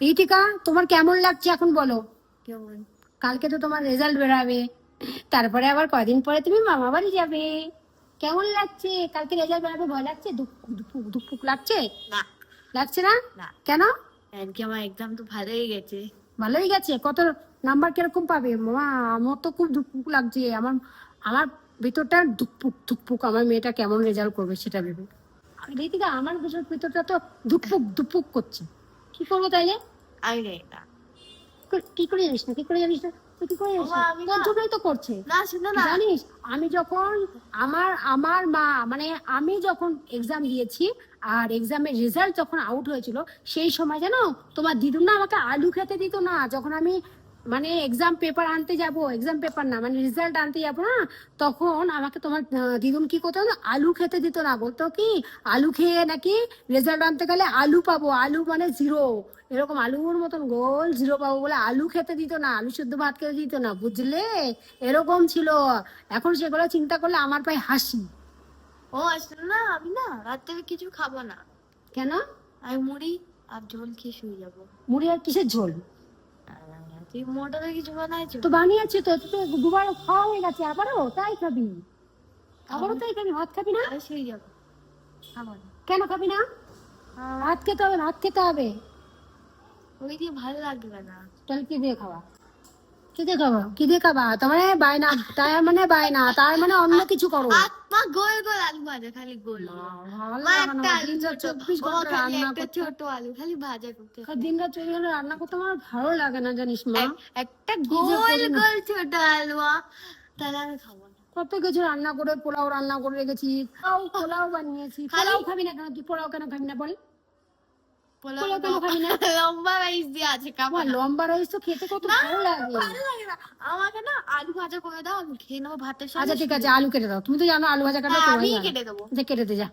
রিতিকা তোমার কেমন লাগছে এখন বলো? কেমন? কালকে তো তোমার রেজাল্ট বেরাবে। তারপরে আবার কদিন পরে তুমি মামা বাড়ি যাবে। কেমন লাগছে? কালকে রেজাল্ট বেরাবে ভয় লাগছে? দুপুক লাগছে? না। লাগছে না? কেন? এমনকি আমার এক্সাম তো ভালোই গেছে। ভালোই গেছে। কত নাম্বার কীরকম পাবে? মামা আমার তো খুব দুপুক লাগছে। আমার আমার ভিতরটা দুপুক দুপুক আমার মেয়েটা কেমন রেজাল্ট করবে সেটা ভেবে। রিতিকা আমার ভিতর ভিতরটা তো দুপুক দুপুক করছে। কি করব তাইলে? আমি জানি না। কি করে জানিস না কি করে জানিস না তুই কি করে জানিস না আমি না- তোর তো করছে। না শুনো না। জানিস আমি যখন আমার আমার মা মানে আমি যখন এক্সাম দিয়েছি আর এক্সামের রেজাল্ট যখন আউট হয়েছিল সেই সময় জানো তোমার দিদুন না আমাকে আলু খেতে দিত না। যখন আমি মানে এক্সাম পেপার আনতে যাব এক্সাম পেপার না মানে রেজাল্ট আনতে যাব না তখন আমাকে তোমার দিদুন কি করতো না আলু খেতে দিত না বলতো কি আলু খেয়ে নাকি রেজাল্ট আনতে গেলে আলু পাবো আলু মানে জিরো এরকম আলুর মতন গোল জিরো পাবো বলে আলু খেতে দিত না আলু শুদ্ধ ভাত খেতে দিত না বুঝলে? এরকম ছিল। এখন সেগুলো চিন্তা করলে আমার পায়ে হাসি। ও আসলে না আমি না রাত কিছু খাব না। কেন? আমি মুড়ি আর ঝোল খেয়ে শুয়ে যাব। মুড়ি আর কিসের ঝোল? তুই মোটরে কিছু বানাইছো? তো বানিয়েছি তো তো দুবার খাওয়া হয়ে গেছে আবারও তাই খাবি। আবারও তাই খাবি ভাত খাবি না? সেই যাব। কেন খাবি না? ভাত খেতে হবে ভাত খেতে হবে। ওই দিয়ে ভালো লাগবে না। তাহলে কি দিয়ে খাওয়া? কি খাওয়া কি খাবা? তার মানে বায়না তার মানে বায়না তার মানে অন্য কিছু করো। গোল গোল আলু ভাজা খালি গোল চব্বিশ ঘণ্টা রান্না করতে ছোট আলু খালি ভাজা করতে দিন রাত রান্না করতে আমার ভালো লাগে না জানিস মা। একটা কি গোল গোল ছোট আলু তাহলে আমি খাব কত কিছু রান্না করে পোলাও রান্না করে রেখেছি। পোলাও পোলাও বানিয়েছি। পোলাও খাবি না কেন? তুই পোলাও কেন খাবি না বল পোলাও পোলাও কেন খাবি না? লম্বা রাইস দিয়ে আছে লম্বা রাইস তো খেতে কত ভালো লাগে। ভালো লাগে না। আমাকে না আলু ভাজা করে দাও আমি খেয়ে নেব ভাতের সাথে। আচ্ছা ঠিক আছে আলু কেটে দাও। তুমি তো জানো আলু ভাজা কাটা হ্যাঁ। কেটে দেবো। কেটে দে যা।